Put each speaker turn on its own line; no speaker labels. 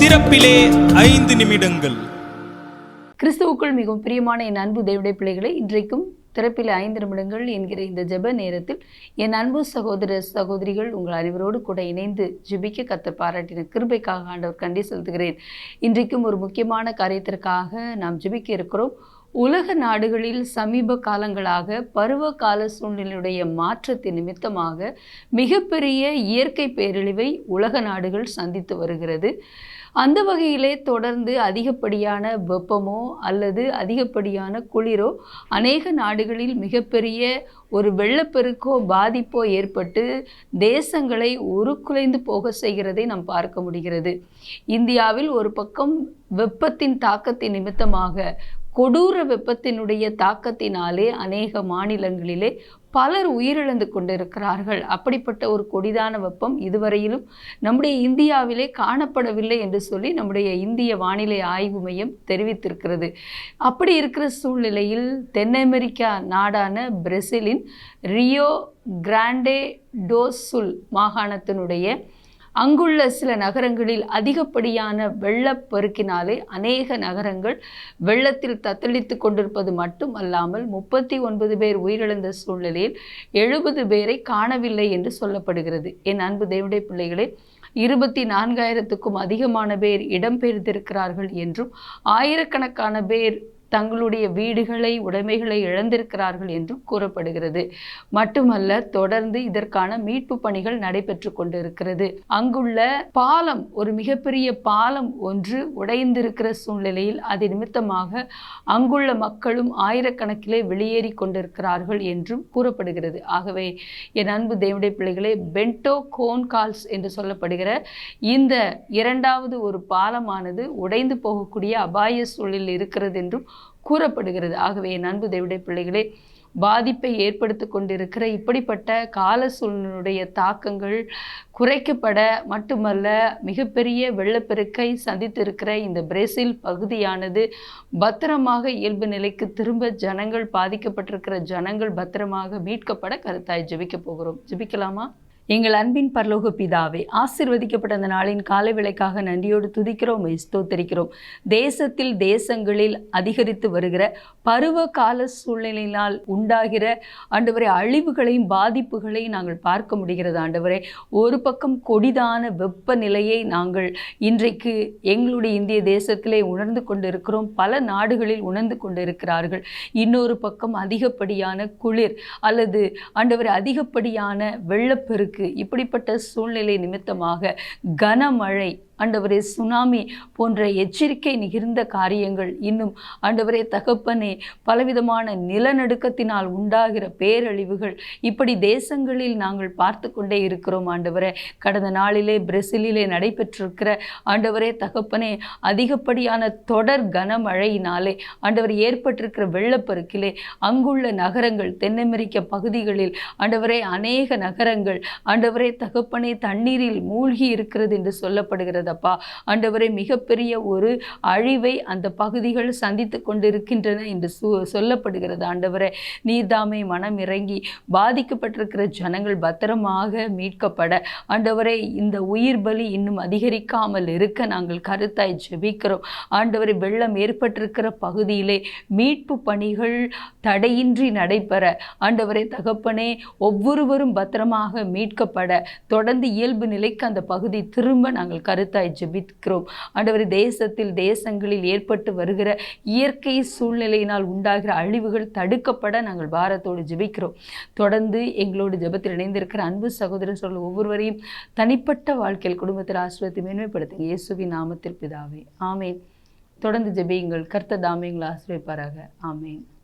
திறப்பிலே ஐந்து நிமிடங்கள்.
கிறிஸ்துவுக்குள் மிகவும் பிரியமான என் அன்பு தேவடைய பிள்ளைகளை இன்றைக்கும் திறப்பில் ஐந்து நிமிடங்கள் என்கிற இந்த ஜெப நேரத்தில் என் அன்பு சகோதர சகோதரிகள் உங்கள் அனைவரோடு கூட இணைந்து ஜெபிக்க கத்தர் பாராட்டின கிருபைக்காக ஆண்டவர் கண்டி செலுத்துகிறேன். இன்றைக்கும் ஒரு முக்கியமான காரியத்திற்காக நாம் ஜெபிக்க இருக்கிறோம். உலக நாடுகளில் சமீப காலங்களாக பருவ கால சூழ்நிலையுடைய மாற்றத்தின் நிமித்தமாக மிகப்பெரிய இயற்கை பேரழிவை உலக நாடுகள் சந்தித்து வருகிறது. அந்த வகையிலே தொடர்ந்து அதிகப்படியான வெப்பமோ அல்லது அதிகப்படியான குளிரோ அநேக நாடுகளில் மிகப்பெரிய ஒரு வெள்ளப்பெருக்கோ பாதிப்போ ஏற்பட்டு தேசங்களை உருக்குலைந்து போக செய்கிறதை நாம் பார்க்க முடிகிறது. இந்தியாவில் ஒரு பக்கம் வெப்பத்தின் தாக்கத்தின் நிமித்தமாக கொடூர வெப்பத்தினுடைய தாக்கத்தினாலே அநேக மாநிலங்களிலே பலர் உயிரிழந்து கொண்டிருக்கிறார்கள். அப்படிப்பட்ட ஒரு கொடிதான வெப்பம் இதுவரையிலும் நம்முடைய இந்தியாவிலே காணப்படவில்லை என்று சொல்லி நம்முடைய இந்திய வானிலை ஆய்வு மையம் தெரிவித்திருக்கிறது. அப்படி இருக்கிற சூழ்நிலையில் தென் அமெரிக்கா நாடான பிரேசிலின் ரியோ கிராண்டே டோசுல் மாகாணத்தினுடைய அங்குள்ள சில நகரங்களில் அதிகப்படியான வெள்ளப்பெருக்கினாலே அநேக நகரங்கள் வெள்ளத்தில் தத்தளித்து கொண்டிருப்பது மட்டுமல்லாமல் முப்பத்தி ஒன்பது பேர் உயிரிழந்த சூழ்நிலையில் எழுபது பேரை காணவில்லை என்று சொல்லப்படுகிறது. என் அன்பு தேவடைய பிள்ளைகளே இருபத்தி நான்காயிரத்துக்கும் அதிகமான பேர் இடம்பெயர்ந்திருக்கிறார்கள் என்றும் ஆயிரக்கணக்கான பேர் தங்களுடைய வீடுகளை உடைமைகளை இழந்திருக்கிறார்கள் என்றும் கூறப்படுகிறது. மட்டுமல்ல தொடர்ந்து இதற்கான மீட்பு பணிகள் நடைபெற்று கொண்டிருக்கிறது. அங்குள்ள பாலம் ஒரு மிகப்பெரிய பாலம் ஒன்று உடைந்திருக்கிற சூழ்நிலையில் அது நிமித்தமாக அங்குள்ள மக்களும் ஆயிரக்கணக்கிலே வெளியேறி கொண்டிருக்கிறார்கள் என்றும் கூறப்படுகிறது. ஆகவே என் அன்பு தேவடைய பிள்ளைகளே பென்டோ கோன் கால்ஸ் என்று சொல்லப்படுகிற இந்த இரண்டாவது ஒரு பாலமானது உடைந்து போகக்கூடிய அபாய சூழலில் இருக்கிறது என்றும் கூறப்படுகிறது. ஆகவே என் அன்பு தேவடைய பிள்ளைகளே பாதிப்பை ஏற்படுத்தி கொண்டிருக்கிற இப்படிப்பட்ட கால சூழ்நிலையுடைய தாக்கங்கள் குறைக்கப்பட மட்டுமல்ல மிகப்பெரிய வெள்ளப்பெருக்கை சந்தித்திருக்கிற இந்த பிரேசில் பகுதியானது பத்திரமாக இயல்பு நிலைக்கு திரும்ப ஜனங்கள் பாதிக்கப்பட்டிருக்கிற ஜனங்கள் பத்திரமாக மீட்கப்பட கருத்தாய் ஜெபிக்க போகிறோம். ஜெபிக்கலாமா? எங்கள் அன்பின் பரலோக பிதாவே ஆசிர்வதிக்கப்பட்ட அந்த நாளின் காலை விலைக்காக நன்றியோடு துதிக்கிறோம் ஸ்தோத்தரிக்கிறோம். தேசத்தில் தேசங்களில் அதிகரித்து வருகிற பருவ கால சூழ்நிலையினால் உண்டாகிற ஆண்டவரை அழிவுகளையும் பாதிப்புகளையும் நாங்கள் பார்க்க முடிகிறது ஆண்டவரே. ஒரு பக்கம் கொடிதான வெப்பநிலையை நாங்கள் இன்றைக்கு எங்களுடைய இந்திய தேசத்திலே உணர்ந்து கொண்டிருக்கிறோம் பல நாடுகளில் உணர்ந்து கொண்டிருக்கிறார்கள். இன்னொரு பக்கம் அதிகப்படியான குளிர் அல்லது ஆண்டவர் அதிகப்படியான வெள்ளப்பெருக்கு இப்படிப்பட்ட சூழ்நிலை நிமித்தமாக கனமழை ஆண்டவரே சுனாமி போன்ற எச்சரிக்கை நிகழ்ந்த காரியங்கள் இன்னும் ஆண்டவரே தகப்பனே பலவிதமான நிலநடுக்கத்தினால் உண்டாகிற பேரழிவுகள் இப்படி தேசங்களில் நாங்கள் பார்த்து கொண்டே இருக்கிறோம் ஆண்டவரே. கடந்த நாளிலே பிரேசிலிலே நடைபெற்றிருக்கிற ஆண்டவரே தகப்பனே அதிகப்படியான தொடர் கனமழையினாலே ஆண்டவர் ஏற்பட்டிருக்கிற வெள்ளப்பெருக்கிலே அங்குள்ள நகரங்கள் தென் அமெரிக்க பகுதிகளில் ஆண்டவரே அநேக நகரங்கள் ஆண்டவரே தகப்பனே தண்ணீரில் மூழ்கி இருக்கிறது என்று சொல்லப்படுகிறது. சொல்லப்படுகிறதப்பா ஆண்டவரே மிகப்பெரிய ஒரு அழிவை அந்த பகுதிகள் சந்தித்து கொண்டிருக்கின்றன என்று சு சொல்லப்படுகிறது. ஆண்டவரே நீர்தாமை மனம் இறங்கி பாதிக்கப்பட்டிருக்கிற ஜனங்கள் பத்திரமாக மீட்கப்பட. ஆண்டவரே இந்த உயிர் பலி இன்னும் அதிகரிக்காமல் இருக்க நாங்கள் கருத்தாய் ஜெபிக்கிறோம். ஆண்டவரை வெள்ளம் ஏற்பட்டிருக்கிற பகுதியிலே மீட்பு பணிகள் தடையின்றி நடைபெற. ஆண்டவரை தகப்பனே ஒவ்வொருவரும் பத்திரமாக மீட்கப்பட. தொடர்ந்து இயல்பு நிலைக்கு அந்த பகுதி திரும்ப நாங்கள் கருத்தாய் ஜெபிக்கிறோம். ஆண்டவர் தேசத்தில் தேசங்களில் ஏற்பட்டு வருகிற இயற்கை சூழ்நிலையினால் உண்டாகிற அழிவுகள் தடுக்கப்பட நாங்கள் பாரத்தோடு ஜெபிக்கிறோம். தொடர்ந்து எங்களோடு ஜெபத்தில் இணைந்திருக்கிற அன்பு சகோதரர் சொல்ல ஒவ்வொருவரையும் தனிப்பட்ட வாழ்க்கையில் குடும்பத்தில் ஆசிரியத்தை மேன்மைப்படுத்துங்க. இயேசுவின் நாமத்தில் பிதாவே. ஆமேன். தொடர்ந்து ஜெபியுங்கள். கர்த்த தாமியங்களை ஆசிரியப்பாராக ஆமேன்.